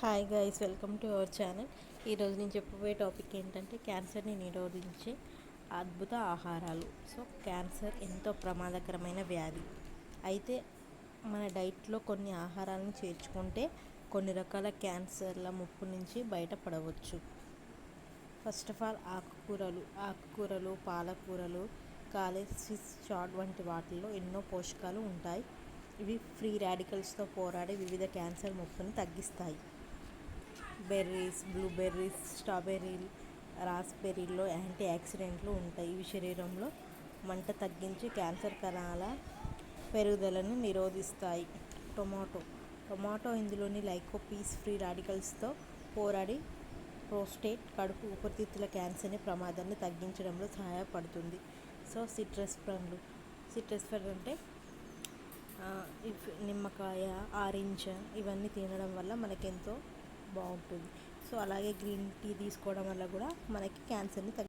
Hi guys welcome to our channel ఈరోజు నేను చెప్పబోయే టాపిక్ ఏంటంటే క్యాన్సర్ని నిరోధించే అద్భుత ఆహారాలు. సో క్యాన్సర్ ఎంతో ప్రమాదకరమైన వ్యాధి. అయితే మన డైట్లో కొన్ని ఆహారాలను చేర్చుకుంటే కొన్ని రకాల క్యాన్సర్ల ముప్పు నుంచి బయటపడవచ్చు. ఫస్ట్ ఆఫ్ ఆల్ ఆకుకూరలు. ఆకుకూరలు పాలకూరలు కాలేసిస్ చాట్ వంటి వాటిల్లో ఎన్నో పోషకాలు ఉంటాయి. ఇవి ఫ్రీ రాడికల్స్తో పోరాడి వివిధ క్యాన్సర్ ముప్పును తగ్గిస్తాయి. బెర్రీస్ బ్లూబెర్రీస్ స్ట్రాబెర్రీ రాస్బెర్రీలో యాంటీ ఆక్సిడెంట్లు ఉంటాయి. ఇవి శరీరంలో మంట తగ్గించి క్యాన్సర్ కణాల పెరుగుదలను నిరోధిస్తాయి. టొమాటో. టొమాటో ఇందులోని లైకోపీస్ ఫ్రీ రాడికల్స్తో పోరాడి ప్రోస్టేట్ కడుపు ఊపిరితిత్తుల క్యాన్సర్ని ప్రమాదాన్ని తగ్గించడంలో సహాయపడుతుంది. సో సిట్రస్ పండ్లు. సిట్రస్ పండ్లు అంటే నిమ్మకాయ ఆరెంజ్ ఇవన్నీ తినడం వల్ల మనకెంతో బాగుంటుంది. సో అలాగే గ్రీన్ టీ తీసుకోవడం వల్ల కూడా మనకి క్యాన్సర్ని తగ్గి